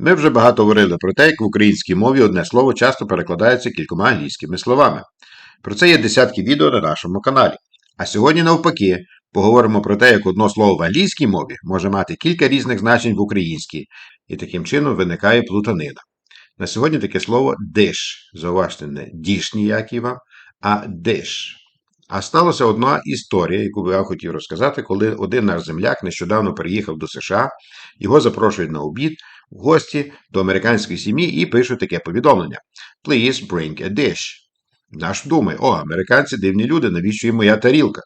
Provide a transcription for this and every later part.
Ми вже багато говорили про те, як в українській мові одне слово часто перекладається кількома англійськими словами. Про це є десятки відео на нашому каналі. А сьогодні, навпаки, поговоримо про те, як одно слово в англійській мові може мати кілька різних значень в українській, і таким чином виникає плутанина. На сьогодні таке слово диш. Зауважте, не діш ніякий вам, а диш. А сталася одна історія, яку би я хотів розказати, коли один наш земляк нещодавно переїхав до США, його запрошують на обід в гості до американської сім'ї і пишуть таке повідомлення: Please bring a dish. Наш думає, о, американці дивні люди, навіщо їм моя тарілка?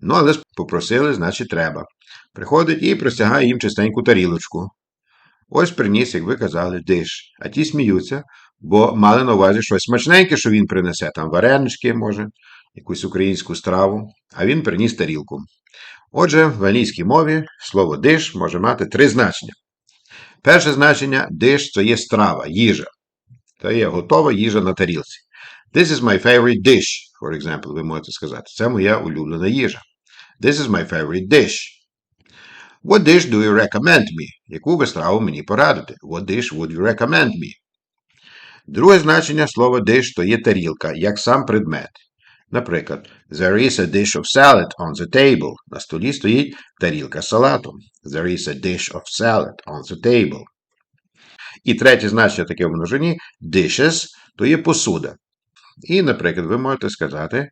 Ну, але попросили, значить, треба. Приходить і простягає їм чистеньку тарілочку. Ось приніс, як ви казали, диш. А ті сміються, бо мали на увазі щось смачненьке, що він принесе, там варенички, може, якусь українську страву, а він приніс тарілку. Отже, в англійській мові слово диш може мати три значення. Перше значення диш це є страва, їжа. Це є готова їжа на тарілці. This is my favorite dish, for example, ви можете сказати. Це моя улюблена їжа. This is my favorite dish. What dish do you recommend me? Яку ви страву мені порадите? What dish would you recommend me? Друге значення слова dish то є тарілка, як сам предмет. Наприклад, there is a dish of salad on the table. На столі стоїть тарілка з салатом. There is a dish of salad on the table. І третє значення таке в множині dishes то є посуда. І, наприклад, ви можете сказати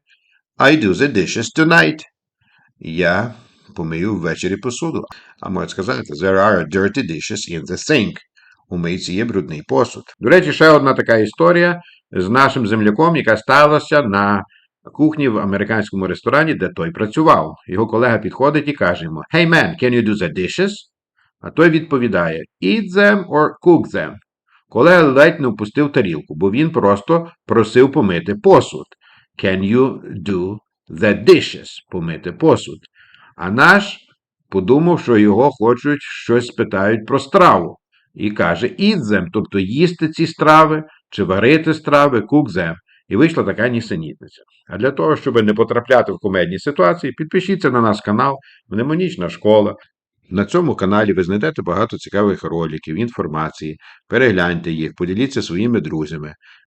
I do the dishes tonight. Я помию ввечері посуду. А можете сказати There are dirty dishes in the sink. У мийці є брудний посуд. До речі, ще одна така історія з нашим земляком, яка сталася на кухні в американському ресторані, де той працював. Його колега підходить і каже йому: Hey man, can you do the dishes? А той відповідає: Eat them or cook them. Колега ледь не впустив тарілку, бо він просто просив помити посуд. Can you do the dishes? Помити посуд. А наш подумав, що його хочуть щось спитають про страву. І каже eat them, тобто їсти ці страви, чи варити страви, cook them. І вийшла така нісенітниця. А для того, щоб не потрапляти в комедні ситуації, підпишіться на наш канал Мнемонічна школа. На цьому каналі ви знайдете багато цікавих роликів, інформації. Перегляньте їх, поділіться своїми друзями.